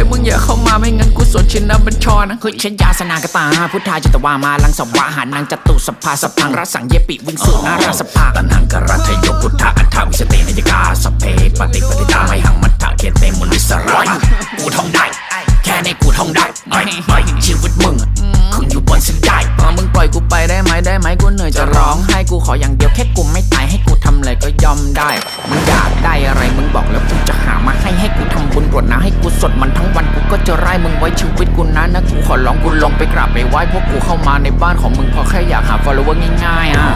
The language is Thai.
ยมึงอย่าเข้ามาไม่งั้นกูสวดชินนบัญชรนะเฮ้ยฉันยาสนากตา พุทธาจิตวามาลังสวาหานังจตุสภาสพังรสังเยปิวิงสุนาราสภาตันหังกรัตโยพุทธะอัฏฐวิสเตนยกาสพเพปฏิปฏิตาไมหังมัทธะเคเตมุลิสระกูท่องได้ แค่นี้กูท่องได้ไม่ไม่ชีวิตมึงอะขึ้นอยู่บนเส้นได้เออมึงปล่อยกูไปได้ไหมได้ไหมกูเหนื่อยจะร้องให้กูขออย่างเดียวแค่กูไม่ตายให้กูทำอะไรก็ยอมได้มึงอยากได้อะไรมึงบอกแล้วกูจะหามาให้ให้กูทำรวจนะให้กูสดมันทั้งวันกูก็จะไล่มึงไว้ชีวิตกูนะนะกูขอร้องกูลงไปกราบไปไหว้พวกกูเข้ามาในบ้านของมึงเพราะแค่อยากหา follower ง่ายๆอะ